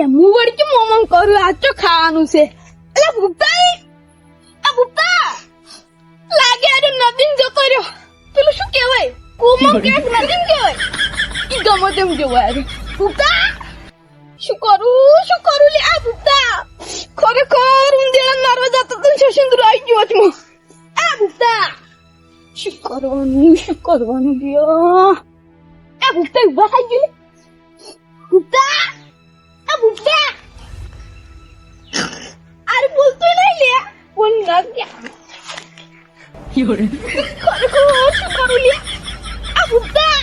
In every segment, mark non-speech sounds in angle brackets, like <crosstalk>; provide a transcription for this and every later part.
અલ્યા હું વળી કેમ મોમમ કરું આ તો ખાવાનું છે અલ્યા ભૂપતા આ ભૂપતા લાગે અરે નદીમ જતો રહ્યો પેલું શું કહેવાય કુમમ કે નદીમ કહેવાય ઈ ગમે તેમ કહેવાય અરે ભૂપતા શું કરું શું કરું લે આ ભૂપતા ખરેખર હું દેણા મારવા જતો તો શશેન્દ્ર આવી ગયો વચમાં આ ભૂપતા શું કરવાનું શું કરવાનું લ્યો આ ભૂપતા ઊભા થઈ ગયું લે ભૂપતા આ ભૂપતા અરે બોલતો નહીં લે. ફોન ના ગયા ખરેખર શું કરું લે. આ ભૂપતા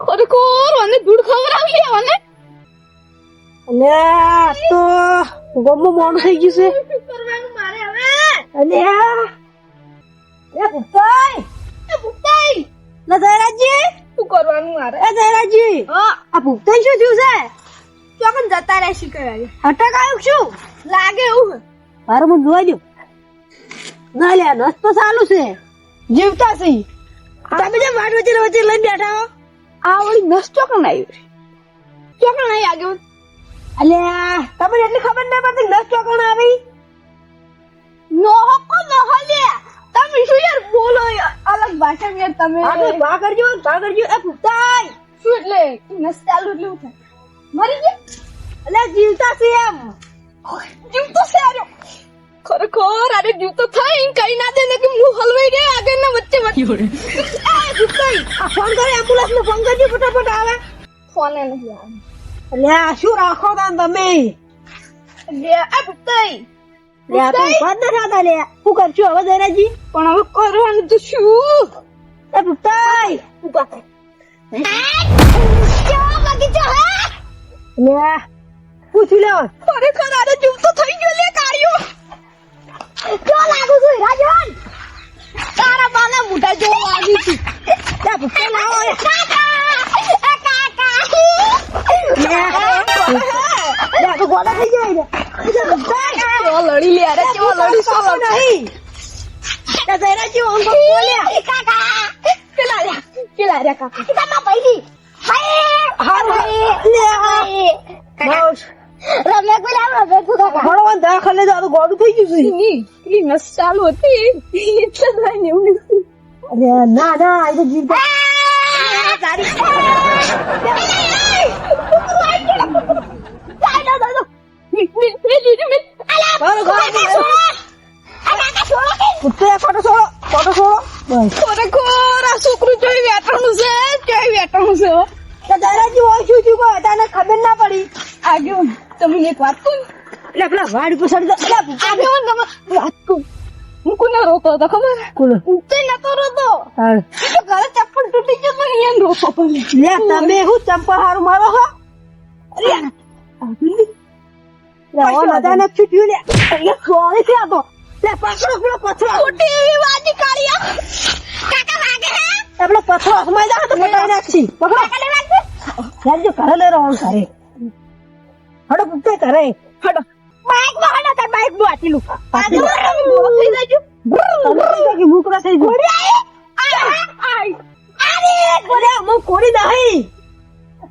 ખરેખર મને દૂધ ખવડાવી અને. તો ગમો મોડું થઈ ગયું છે. મારે હવે? આ. એ ભૂતાઈ એ ભૂતાઈ ના જયરાજજી શું કરવાનું મારે? એ જયરાજજી આ ભૂતાઈ શું થયું છે? ચોકન જતા રહેશી કરાવી. અટક આવ્યું શું? લાગે એવું મારે મને જોવા દો ના લે નસ તો છે. જીવતા સહી તમે જે વાટ વચ્ચે વચ્ચે લઈને બેઠા હો. આ વળી નસ ચોકન આવ્યું ચોકન નહીં આગળ. અલે તમને એટલી ખબર ના પડતી નસ ચોકણ આવી? નો હકો નો હલે તમે શું યાર બોલો યાર? અલગ ભાષા યાર તમે. આ તો ભા કરજો ભા કરજો એ ભૂતાઈ. શું એટલે? નસ ચાલુ એટલે એવું થાય મરી ગયા? અલ્યા જીવતા છે એમ. જીવ તો સારો ખરેખર અરે જીવ તો થાય કઈ ના દે ને કે હું હલવાઈ ગયા આગળ ના વચ્ચે. વચ્ચે આ ફોન કરે એમ્બ્યુલન્સ નો ફોન કરજો ફટાફટ આવે. ફોન નહીં આવે અલ્યા શું રાખો તા તમે? લે આ ભૂતાઈ લે આ તો વાત ના થતા લે. શું કરશું હવે દરાજી? પણ હવે કરવાનું તો શું? એ ભૂતાઈ ઊભા થાય. લે પૂછી લે ખરેખર આરે જીવ તો થઈ ગયો લે કાળિયો જો લાગુ છું રાજન તારા બાના મોઢા જો આવી છું લે ભૂતાઈ લાવો કાકા કાકા લે તો ગોડા થઈ એ ભૂતાઈ કેવો લડી લે અરે કેવો લડી સો નહીં લે જયરાજી ઓમ તો બોલ્યા કાકા પેલા રે પેલા રે કાકા તમા પૈડી ભણવા દાખલે તો આ ગોડું થઈ ગયું છે. ની નસ ચાલુ હતી. એટલે એવું અરે ના ના આ તો કુત્તે ફોટો છોડો ફોટો છોડો. બસ. ખરેખર આ છોકરું જોઈ વેટણું છે જોઈ વેટણું છે. તો દાદાજી હોય શું થયું? કોઈ તને ખબર ના પડી. આગળ તમને એક વાત કહું? એટલે પેલા વાડ ઉપર જા એટલે આગળ તમે વાત કહું. હું કોને રોતો હતો ખબર? કોણ તે નતો રોતો. તો ઘરે ચપ્પલ તૂટી ગયો તો અહીંયા રોતો પણ લે તમે હું ચપ્પલ હારું મારો હો? અરે લે ઓ દાદાને છૂટ્યું લે. અરે સોરી છે આ તો. લે પકડો પેલો પથરો ખોટી એવી વાજી કાઢ્યા કાકા લાગે હે? પેલો પથરો હમાઈ જા તો પટાઈ નાખશી. પકડો. કાકા લાગે યાર જો ઘરે લઈ રહો ઘરે. હડો પુત્તે ઘરે. હડો. બાઈકમાં હડો તાર બાઈક આટલું પાછી આગળ તમે બોલો કીધું કે મુકરા થઈ ગયો આઈ. આઈ અરે કોરે મો કોડી નહીં.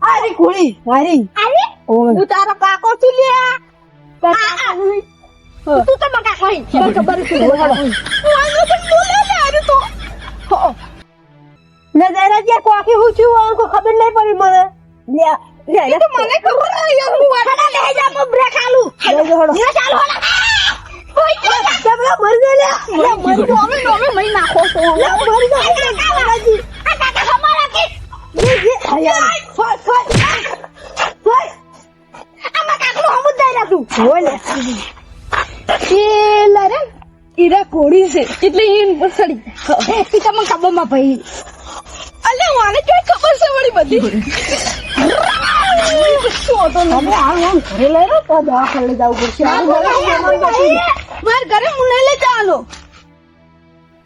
આરી કોડી મારી. અરે ઓય હું તારો કાકો છું લે તું તો મકા ખાઈ ખબર ખબર છે હું આનો પણ બોલે અરે તો. ને જરા જે કોકી હું છું આને કોઈ ખબર નહીં પડી મને. લે લે તો મને ખબર નહીં યાર હું વાડા લઈ જા હું બ્રેક આલું લે જો હડો લે ચાલ હોલા કોઈ તો તમે મરી જા લે. લે મરી જા. અમે અમે મહી નાખો તો લે મરી જા દાદાજી આ કાકા હમારા કે લે જે આયા ફાટ ફાટ ફાટ આમાં કાકનું હમું દઈ રાખું ઓય લે એ લરે ઈરા કોડી છે. એટલે ઈન સડી એ તમને ખબર ભાઈ અલે છે વળી બધી? આમ ઘરે રો મને હું લઈ જવાનો.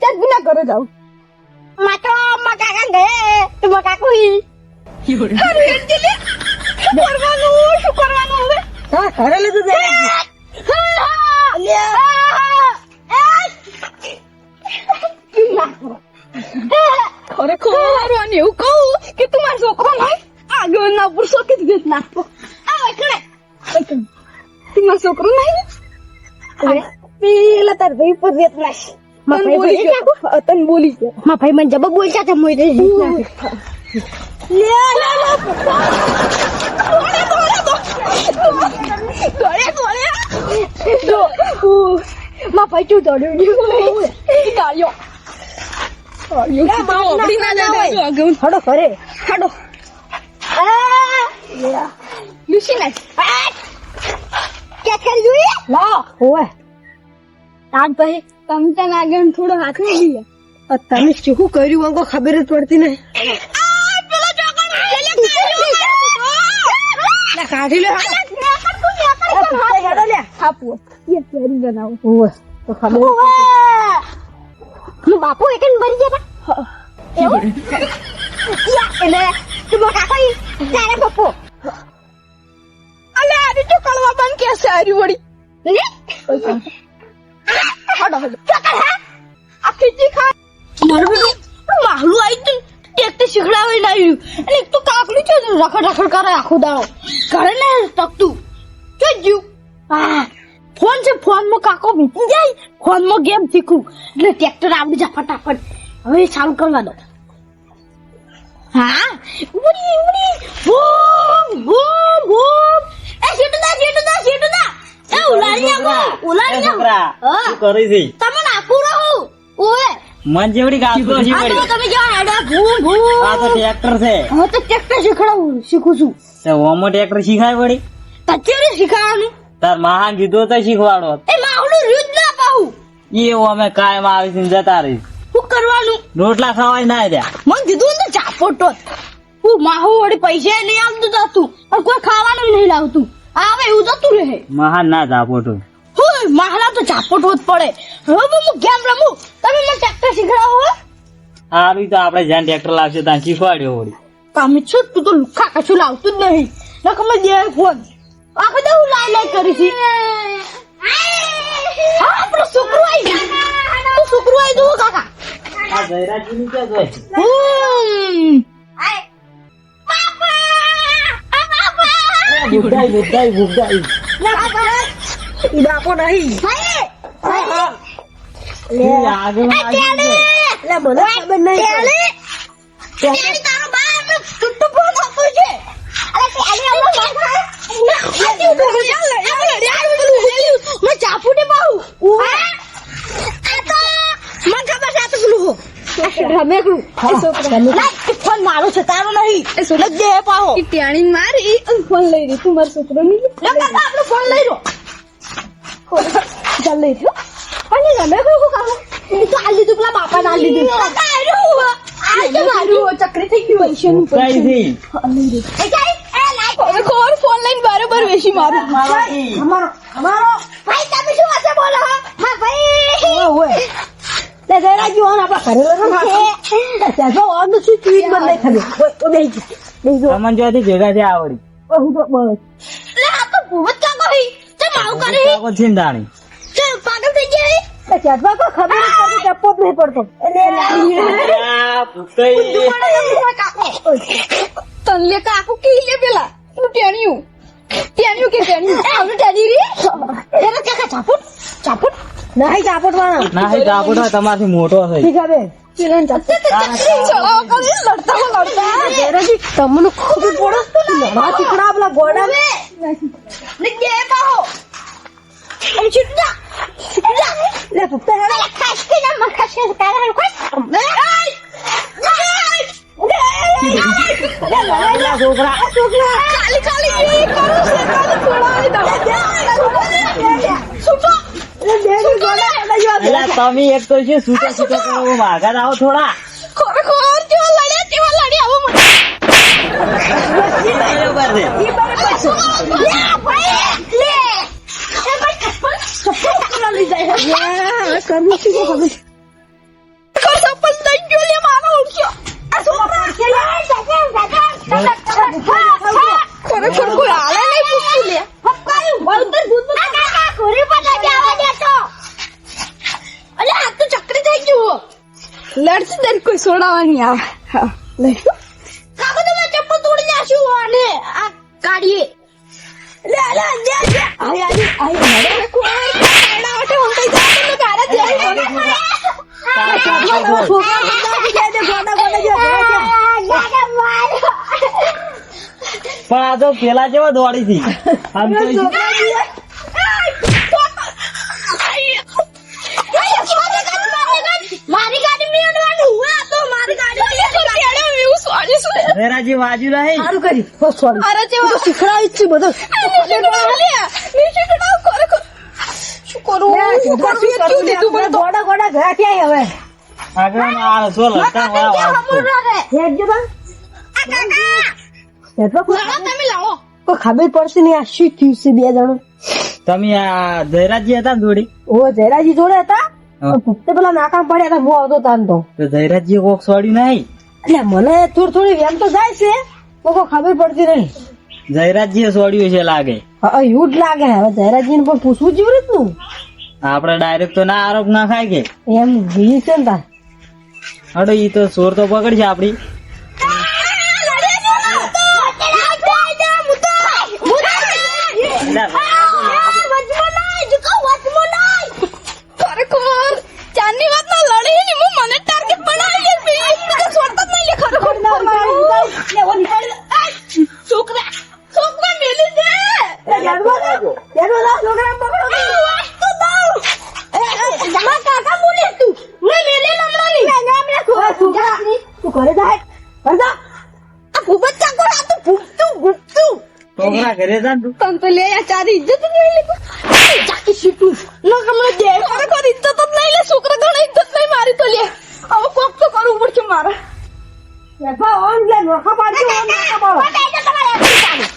ચાલ બિના ઘરે જાઉં. ગયે તો મકા કોઈ અરે એટલે શું કરવાનું શું કરવાનું હવે? હા ઘરે જજો ખરેખર અને એવું કહું કે તું મારો છોકરો નહીં આગળ ના પુરુષો કે જ માં ભાઈ મને જબર બોલતા મોય માં ભાઈ ચું દોડ્યું આગળ હડો ઘરે હાડો લુસી ના ક્યાં કરી જોઈએ લા હોવે તાન ભાઈ તમે ત્યાં આગળ થોડો હાથ આ તમે શું કર્યું અંકો ખબર જ પડતી નહીં. લે કાઢી લે. આપો એ કેરી બનાવો હોવે તો ખબર હું બાપુ એક મરી ગયા એવું એટલે તું મો કાકો તારે પપ્પો અલે આ તો કળવા બન કે સારી વળી ને હડો હડો ચકર હે આ ખીચી ખા બેટું માહલું આવી તું ટેક્ટર શીખડાવી ના આવ્યું અને તો કાકલું છે રખડ રખડ કરે આખો દાડો. ઘરે ને તકતું જો જીવ હા ફોન છે ફોનમાં કાકો વીતી જાય ફોનમાં ગેમ શીખું એટલે ટ્રેક્ટર આવડી જાય ફટાફટ હવે ચાલુ કરવા દો હા ઉડી ઉડી બૂમ બૂમ બૂમ એ શેટુ દા શેટુ દા શેટુ દા એ ઉલાડી નાખો ઉલાડી હા શું કરી છે તમે નાખું રહું ઓએ મન જેવડી ગાતો આ તો તમે જાઓ આડા બૂમ બૂમ આ તો ટ્રેક્ટર છે. હું તો ટ્રેક્ટર શીખડાવું શીખું છું. તે ઓમો ટ્રેક્ટર શીખાય વળી? તચેરી શીખવાનું તાર મહાન કીધું તો શીખવાડો. એ માવડું રૂજ ના પાઉ એ ઓમે કાયમ આવી છે જતા રહી શું કરવાનું? રોટલા ખાવાય ના રહ્યા મન કીધું ને ચાપોટો. હું માહુ વળી પૈસા નહીં આવતું જતું પણ કોઈ ખાવાનું નહીં લાવતું. આવે એવું જતું રહે. મહાન ના ચાપોટો. હું મારા તો ચાપોટો જ પડે. હવે હું ગેમ રમું? તમે મને ટ્રેક્ટર શીખડાવો હો સારું તો આપણે જ્યાં ટ્રેક્ટર લાવશે ત્યાં શીખવાડ્યો વળી. કામી છું તું તો લુખા કશું લાવતું જ નહીં. નકર મેં દે ફોન. આખો દે હું લાઈ લાઈ કરી છી. હા આપણો છોકરો આવી ગયો. તું છોકરો આવી દો કાકા. આ જયરાજની ક્યાં જોઈ? હમ. બુધાઈ બુધાઈ બુધાઈ બાપો નહીં. ને તો તો હો. રમેકડું ફોન મારો છે તારો નહીં. એ સુરત દે પાહો. ત્યાણી મારી ફોન લઈ રહી તું મારો છોકરો નહીં ફોન લઈ રહ્યો. ચાલ લઈ લો અને રમેકડું કો કામ તો આ લીધું પેલા બાપા ના લીધું કાકા આર્યું આ તો મારું ચક્રી થઈ ગયું એ લાઈક હવે કોર ફોન લઈને બરોબર વેશી મારું. અમારો અમારો ભાઈ તમે શું હશે બોલો હા ભાઈ ઓય તે જયરાજી ઓન આપણા ઘરે લગન ત્યાં જો ઓન તો શું ચીજ મને નહીં ઓય ઓ બેહી જા બેહી જો તમને જોવાથી ભેગા થયા આવડી ઓય હું તો બસ લે આ તો ભૂત કાકો હી તે મારું કરે હી કાકો છે ને તાણી. તે પાગલ થઈ ગયા હી તે ચાટવા ખબર જ પડતી ટપ્પો જ નહીં પડતો એટલે આ કાકુ કી લે પેલા તું ટેણ્યું ટેણ્યું કે ટેણ્યું એ ટેણી રી એરે કાકા ચાપુટ ચાપુટ નહીં ચાપટવાના ના એ ઝાપોટો તમારથી મોટો છે ઠીક તમને ખબર પડે લડા ચીકડા પેલા ગોડા ને હેડો પેલા ખાસ કે ના મર ખાસ કે કારણ કોઈ પેલા છોકરા ખાલી ખાલી એ કરો છે ખાલી થોડા છૂટો પેલા તમે એક તો છે સૂતો સૂતો કરો વાઘા આવો થોડા. ખરેખર જેવા લડ્યા તેવા લડ્યા હવે મને. બરોબર છે લે ભાઈ લે એ ભાઈ ચપ્પલ ચપ્પલ કાકડા લઈ જાય ગયો લે મારો આ છોકરા કોઈ નહીં પૂછતું લે ભૂત કાકા પર તો અલે આ તો ચક્રી થઈ ગયું લડતી દર કોઈ સોડાવાની આવે હા લઈ કાકા તમે ચપ્પલ તોડી નાખ્યું આને આ કાઢીએ લે લે લે લે આઈ આઈ જાય પણ આ તો પેલા જેવા દોડી હતી. આમ તો છોકરા જીએ. મારી ગાડી મેં ઉડવાનું હું આ તો મારી ગાડી કેડે એવું સોરી શું વેરાજી વાજુ નહીં. સારું કરી અરે હું શીખડાવી છું બધું. શું કરું? શું કરું? એ દીધું મને તો ગોડા ગોડા ઘરે ક્યાંય હવે. આગળ આ વાળા. હેડ તમે લાવો. કોઈ ખબર પડશે નહીં આ શું થયું છે બે જણો. તમે આ જયરાજજી હતા જોડી? ઓ જયરાજી જોડે હતા. પેલા નાકામ પડ્યા હતા હું આવતો તાન તો. તો જયરાજજી કોક સોડ્યું નહીં? એટલે મને થોડી થોડી વેમ તો જાય છે તો કોઈ ખબર પડતી નહીં. જયરાજજીએ સોડ્યું છે લાગે. હા એવું જ લાગે. હવે જયરાજી ને પણ પૂછવું જેવું રીતનું આપણે ડાયરેક્ટ તો ના આરોપ ના ખાય કે. એમ બીજી છે ને તાર. હડો ઈ તો સોર તો પકડશે આપડી. ને જ છોકરા છોકરા ઘરે જા તું તો લે આ ચારી ઇજ્જત નહીં લે ચાકી સીટું ન કમળો દે ખરેખર ઇજ્જત જ નહીં લે. છોકરા ઘણા ઇજ્જત નહીં મારી તો લે. હવે કોક તો કરવું પડશે મારે. બેઠા ઓન લે નોખા પાડજો નોખા પાડો હરકત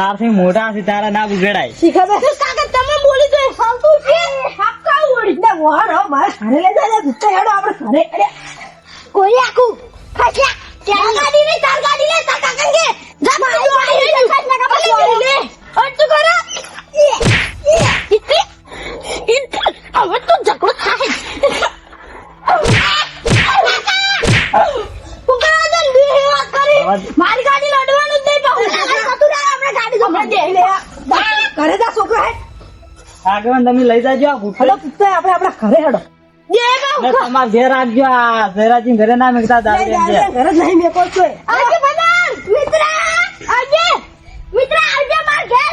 તારથી મોટા છે તારા ના બગડાય શીખા બે તમે બોલી તો ફાલતુ છે. હાકા ઓડી દે વહાણ હો મારે ઘરે લઈ જાય ગુસ્સા હેડો આપણે ઘરે અરે કોઈ આખું ખાસ્યા તાર ગાડી ને તાર ગાડી લે તાર કાકા કે જા મારી ગાડી લે ખાસ ના કાપા લે અટ તો કરો હવે તો ઝઘડો થાય અવાજ મારી ગાડી લડવાનું જ નહીં પાછું આપણે ગાડી આપણે દે લે ઘરે જા છોકરા હે. આગળ તમે લઈ જાજો આ ભૂખો હલો આપણે આપણા ઘરે હેડો. તમારા ઘેર રાખજો આ જયરાજી ઘરે ના મેકતા જા, ઘરે નહીં મેકો છો. આજે બદામ મિત્ર આજે મિત્ર આજે માર ઘેર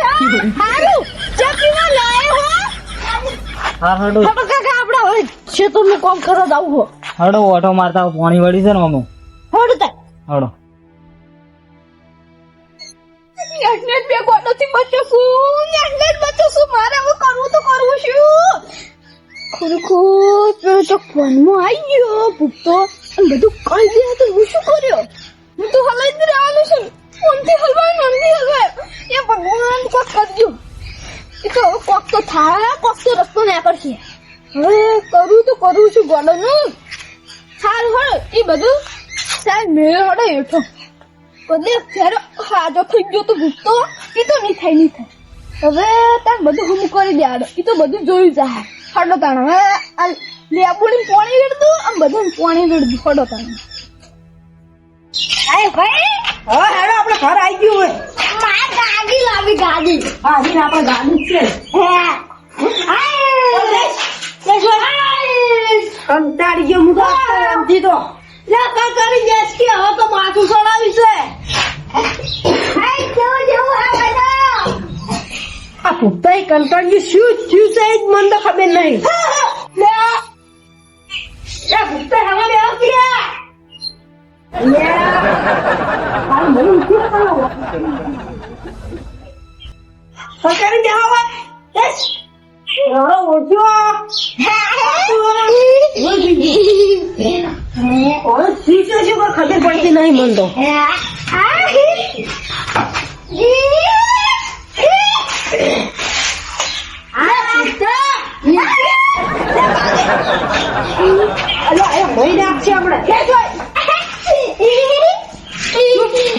હારું. ચપીમાં લાય હો. હા હડો. કાકા આપણે હવે ખેતરનું કામ કરવા જાવું હો. હડો ઓટો મારતા પાણી વળી છે ને મમ્મી હડો તા હડો. નેટ બે ગોડોથી બચો છું. નેટ નેટ બચો છું. મારે હવે કરવું તો કરવું શું ખુરખુર પેલો તો ફોનમાં આવી ગયો, ભૂખતો. અને બધું કહી દે તો હું શું કર્યો? હું તો હલાઈ જ રહેવાનું છું. ફોનથી હલવાય મનથી હલવાય. એ ભગવાન, કોક કરજો એ તો કોક તો થાય, કોક તો રસ્તો ના કરશે. હવે કરું તો કરું છું ગોડોનું સારું, હળ. એ બધું. સાહેબ, મેળ હળે, હેઠો. કદે ફેરો હાજો થઈ ગયો તો ગુસ્સો એ તો નહીં થાય નહીં થાય. હવે તાર બધું હું કરી દે આડો એ તો બધું જોયું જાય. હડો તાણ. હવે આ લેબુની પાણી વેડતું આમ બધું પોણી વેડતું હડો તાણ. આય ભાઈ. હવે હેડો આપણે ઘર આવી ગયું હોય. મારે ગાડી લાવી ગાડી. હા હજી આપણે ગાડી જ હાય કંટાળી ગયો હું. તો એમથી તો લે કઈ કરી દેશ કે હવે તો માથું ચડાવી છે. આ પુત્તાઈ કંટાળ્યું શું થયું છે એ મને તો ખબર નહીં. સરકારી બે હવે <laughs> ખબર પડતી નહીં મન તો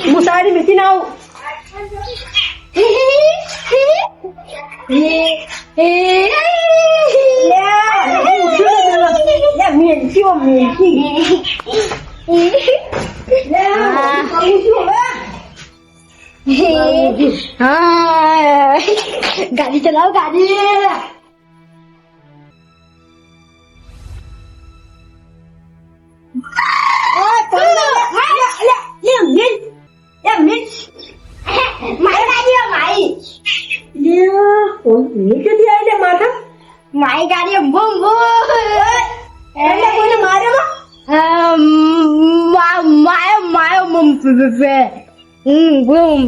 હું સાડી બેસી ના આવું લે મેલકી ઓ મેલકી લે હું શું હવે હા ગાડી ચલાવો ગાડી મારી ગાડી બૂમ બૂમ માયો મમ પે હમ બૂમ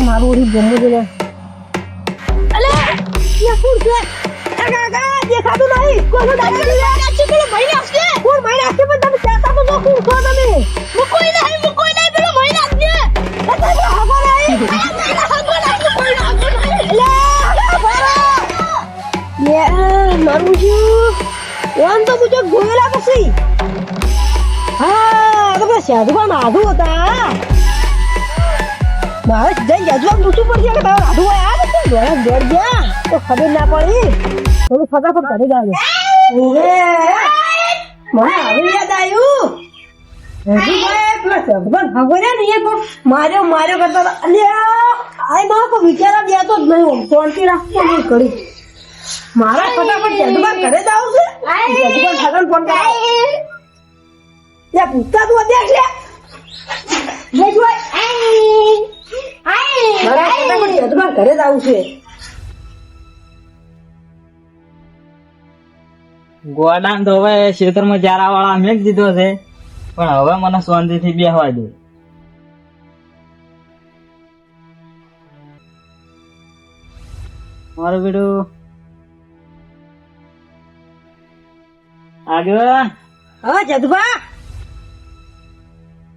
મારું ઓરી જમવું જોઈએ અલે યા કોણ છે કાકા કાકા દેખાતું નહીં કોણ દાદા છે પેલો ભાઈ નાખશે કોણ ભાઈ નાખશે પણ તમે કહેતા તો જો કોણ છો તમે મુકોઈ નહીં મુકોઈ નહીં પેલો મહી નાખજે તમે તો હગો નહીં મારું તો મુજબ ગોયેલા પછી હા તો પેલા સાધુમાં નાધુ હતા મારે જઈને જજવા પૂછવું પડશે કે તારા હોય આ નથી દોડ ઘર ગયા તો ખબર ના પડી હું ફટાફટ કરી ગાલે ઓવે મને આવી યાદ આવ્યું પેલા સાધુમાં ખબર ને માર્યો માર્યો કરતા અલ્યા આય મારા તો વિચારા બેતો જ નહીં શાંતિ રાખતો નહીં કરી મારા ફટાફટ જદુબા ઘરે જ આવું છે જદુબા સગન ફોન કરો. લે પૂછતા તું અધ્યક્ષ લે લે મારા ફટાફટ જદુબા ઘરે જ આવું છે. ગોડાન તો હવે ખેતરમાં ચારા વાળા મેં જ દીધો છે. પણ હવે મને શાંતિથી બેહવા દે. મારું બેડું આગળ. હા જદુબા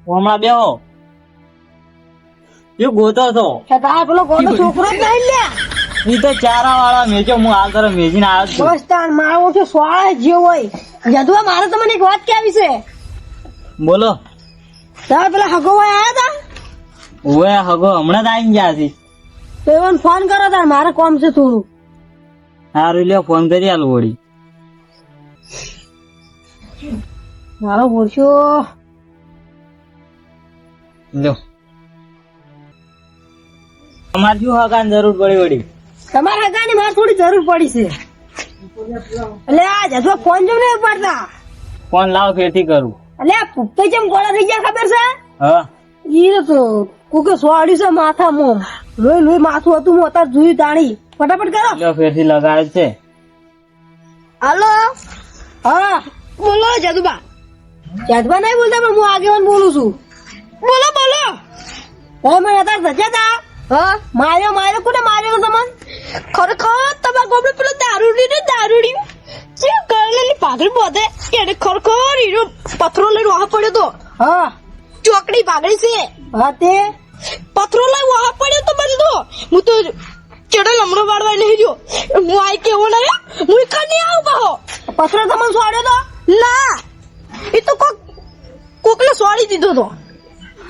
હમણાં બેહો. એ ગોતો હતો કે પેલો કોનો છોકરો જ નહીં લે. ઈ તો ચારા વાળા મેચો હું આ તરફ મેચીને આવ્યો છું. બસ મારો છે સ્વાળ જેવો હોય. જદુબા મારે તમને એક વાત કેવી છે. બોલો. તારા પેલા હગોવાય આયા હતા ઓવે હગો હમણાં જ આવીને ગયા છે. તો એમને ફોન કરો તાર મારે કોમ છે થોડું. સારું લ્યો ફોન કરી આલું વળી. મારો પૂછ્યો લો. તમારે શું હગાન જરૂર પડી વળી? તમારા હગાની મારે થોડી જરૂર પડી છે. એટલે આ જજવા ફોન જો નહીં ઉપાડતા. ફોન લાવ ફેરથી કરું. એટલે પુપ્પે જેમ ગોળા થઈ ગયા ખબર છે? હા. ઈ તો કોકે સોડ્યું છે માથામાં. લોહી લોહી માથું હતું હું અત્યારે જોયું તાણી ફટાફટ કરો. ફેરથી લગાવે છે. હાલો? હા. બોલો જાદુબા. જાદુબા નહીં બોલતા પણ હું આગેવાન બોલું છું. બોલો બોલો. તમે મને અત્યારે સજા તા. હા માર્યો માર્યો. કોને માર્યો તમને? ખરેખર તમારા ગોબડે પેલો દારૂડી ને દારૂડી. જે કરલેલી પાઘડી બોધે એને ખરેખર હીરો પથરો લઈને વાહ પડ્યો તો. હા. ચોકડી પાઘડી છે. હા તે? પથરો લઈ વાહ પડ્યો તો તો. હું તો ચડો લમડો વાળવા નહીં જો હું આઈ કેવો ના હું કની આવ આવું પાહો પથરો તમને સોડ્યો તો? ના એ તો કોક કોકને સોડી દીધો તો.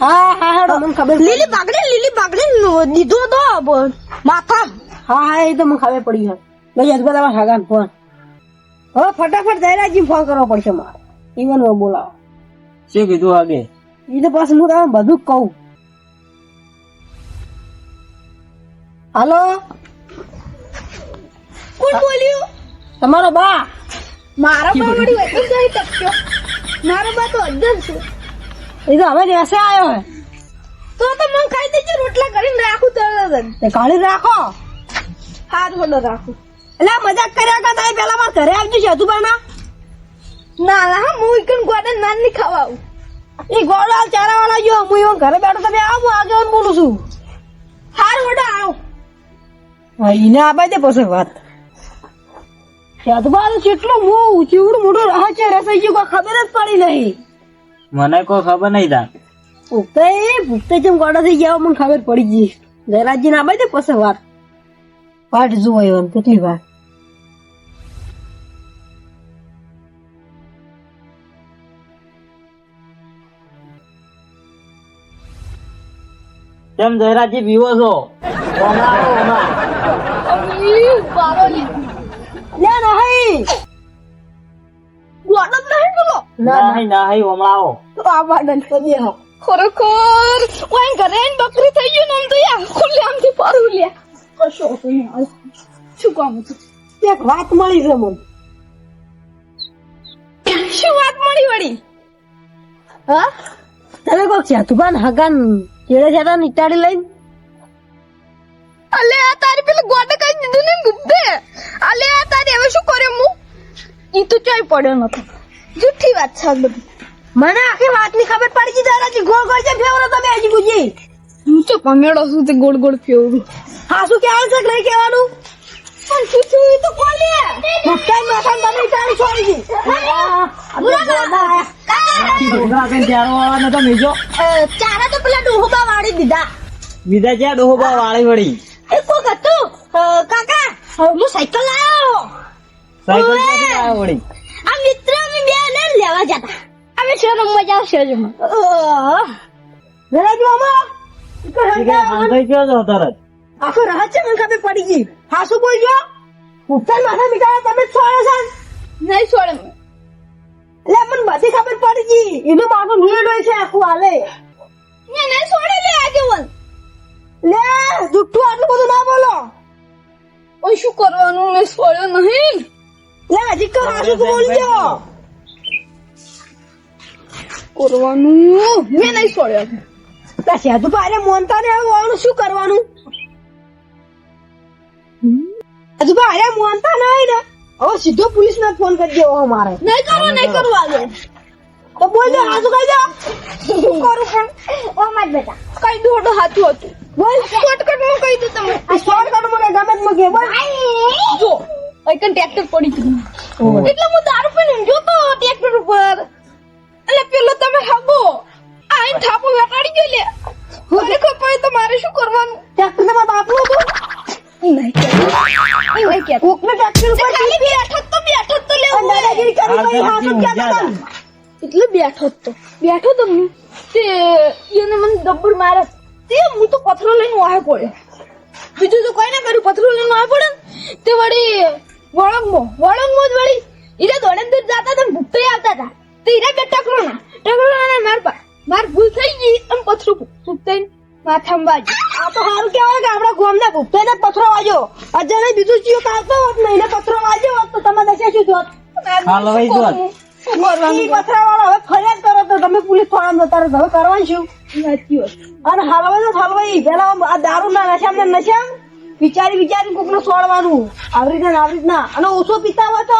હા હા હા મને ખબર લીલી બાગડી લીલી બાગડી દીધો તો માથા હા હા એ તો મને ખબર પડી હે ભાઈ જજબા તમારા હાગાન ફોન. હો ફટાફટ જયરાજી ફોન કરવો પડશે મારે. ઈવન બોલાવો. શું કીધું આગે? એ તો પાછું હું તમને બધું કહું. હાલો? કોણ બોલ્યું? તમારો બા. મારા બા વળી વૈકુંઠ નહીં ટપક્યો મારો બા તો અડધર છે. એ તો હવે રહેશે આવ્યો હે. તો તો મને ખાઈ દેજો રોટલા કરીને રાખું તરત જ કાઢી રાખો. હાથ વડો રાખું. એટલે મજાક કર્યા કરતા એ પેલા માર ઘરે આવજો જતુબાના ના ના હા, એકન ગોડા નાન નહીં ખાવાવું એ ગોળાલ ચારા વાળા જો હું એવું ઘરે બેઠો તમે આવો આગળ બોલું છું. હાર વડો આવો. ઈને આબાઈ દે પછી વાત. યાદબાર કેટલો મો ચીવડ મોટો રહે છે રસાઈ ગયો ખબર જ પડી નહીં. મને કોઈ ખબર નહીં તા ભૂખતે ભૂખતે જેમ ગોડા થઈ ગયા મને ખબર પડી ગઈ. જયરાજજી ના બાજે પછી વાત પાઠ જોયો એમ કેટલી વાર? કેમ જયરાજજી પીવો છો? બારો નહીં. ગોડો જ નહીં બોલો ના નહીં નહીં હમણાં આવો. તો આ વાડન તો દે હો ખરેખર ઓય ઘરે બકરી થઈ ગયું ને આમ તો યા ખુલ્લે આમથી ફરું લે. કશો તો નહીં હાલ. શું કામ હતું? એક વાત મળી છે મને. શું વાત મળી વળી? હા? તમે કોક છે તુબાન હગાન ચેડે ચેડા નીટાડી લઈને? અલે આ તારી પેલું ગોડે કઈ દીધું ને ગુબ્બે અલે આ તારી હવે શું કરે હું ઈ તો ચોય પડ્યો નતો. જુઠ્ઠી વાત છે બધી. મને આખી વાતની ખબર પડી ગઈ તારાથી. ગોળ ગોળ છે ફેવરો તમે હજી બુજી. હું તો ભમેડો છું તે ગોળ ગોળ ફેવરું. હા શું કહેવાનું છે કે નહીં કહેવાનું? પણ શું છું ઈ તો કોલે મુક્તાઈ માથા તમે ચાલી છોડી દી કઈ ચારો વાળા નતો મેજો. ચારા તો પેલા ડોહોબા વાળી દીધા. બીજા ક્યાં ડોહોબા વાળી વળી? એક કોક હતું કાકા હું સાયકલ લાવ્યો સાયકલ ક્યાંથી લાવ્યો વળી? આ મિત્ર અમે બે ને લેવા જતા અમે શરમ મજા આવશે જ જરા જો આમાં ભાઈ ગયો છો તરત. આખો રાહત છે મને ખબર પડી ગઈ. હાસુ બોલ બોલજો? મુક્તાઈ માથા મીઠા તમે જ છોડે છે નહીં છોડે. એટલે મને બધી ખબર પડી ગઈ. એનું માથું નીડો છે આખું હાલે. ને નહીં છોડે લે આગેવન લે જુઠ્ઠું આટલું બધું ના બોલો. ઓય શું કરવાનું મેં છોડ્યો નહીં? લે હજી કહો હાસુ તો બોલજો. કરવાનું? મેં નહીં છોડ્યો તા સેતુ પારે મોનતા ને આવવાનું શું કરવાનું? હજુ પારે મોનતા નહીં ને. હવે સીધો પોલીસ ને ફોન કરી દેવો અમારે નહીં કરો નહીં કરવા દે તો બોલજો હાસુ કહી દો. શું કરું પણ? ઓ માર બેટા. કઈ દોડો હાથું હતું. બોલ. શોર્ટકટમાં કહી દઉં તમને. આ શોર્ટકટ મને ગમે જ કે બોલ. જો એકન ટ્રેક્ટર પડી ગયું. એટલે હું દારૂ પીને જોતો ટ્રેક્ટર ઉપર. એટલે પેલો તમે હગો આઈને થાપો વેટાડી ગયો લે. ખરેખર પડે તો મારે શું કરવાનું? ટ્રેક્ટર તમારા બાપનું હતું? નહીં. ટ્રેક્ટર ઉપર ખાલી બેઠો તો બેઠો તો લેવું દાદાગીરી કરી કહેતા એટલે બેઠો તો. બેઠો તો તે એને મને દબ્બર મારે. તે હું તો પથરો લઈને વાહે પડ્યો બીજું તો કોઈ ના કર્યું પથરો લઈને વાહે પડે તે વળી વળંગમો વળંગમો જ વળી. ઈરા દોડે દૂર જતા હતા ભૂખતે આવતા હતા. તે ઈરા બે ટકરો ના ટકરો ના માર પા માર ભૂલ થઈ ગઈ એમ પથરો ભૂખતે માથામાં વાગ્યું આ તો સારું કેવાય કે આપણા ગામના ભૂપતેને પથરો વાગ્યો અજાણે બીજું ચિયો કાઢતો હોત ને એને પથરો વાગ્યો હોત તો તમે દશા શું જોત હાલ હવે જો. શું કરવાનું ઈ પથરા વાળો હવે ફરિયાદ કરો તો તમે પોલીસ થોડા જતા હવે કરવાનું શું? વાત અને હલવાઈ હલવાઈ પેલા આ દારૂ ના નશા ને નશા? વિચારી વિચારી કોકનું છોડવાનું આવી રીતના આવી રીતના. અને ઓછો પીતા હોય તો?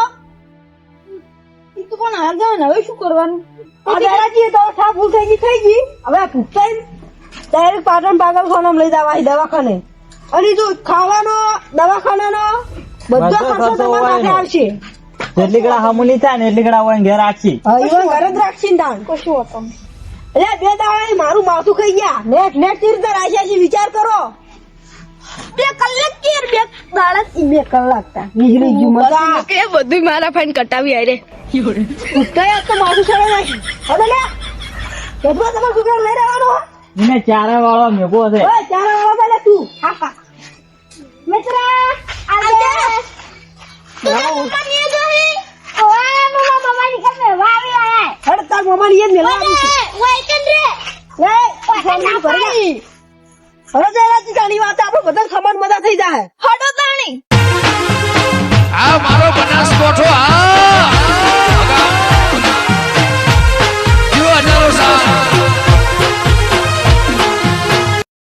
તો પણ આગળ જાય હવે શું કરવાનું? આ દાદાજી તો ઠા ભૂલ થઈ ગઈ થઈ ગઈ. હવે આ ડાયરેક્ટ પાટણ પાગલખાનામાં લઈ જવા દવાખાને. અને જો ખાવાનો દવાખાનાનો બધો ખર્ચો ખર્ચો તમારા માથે આવશે. જેટલી કડા હમુલી થાય ને એટલી કડા હોય ઘેર રાખી ઘરે જ રાખશી ને તાણ. કશું હતું એટલે બે દાડા મારું માથું ખાઈ ગયા. નેટ નેટ રીતે રાખ્યા છે વિચાર કરો. બે કલાક કે બે દાડા બે કલાક તા. નીકળી ગયું મજા. કે બધું મારા ફાઈન કટાવી આરે ઉઠાય તો માથું ચડે નાખી હવે લે કેટલો તમારે છોકરા લઈ રહેવાનો? મને ચારે વાળો મેઘો છે. ઓય ચાલો વાળો બેલે તું. હા હા. મિત્ર આજે તું મને ઓય નીકળે વાવી વાત આપણો બધા ખબર મજા થઈ જાય મારો બનાસ કોઠો આ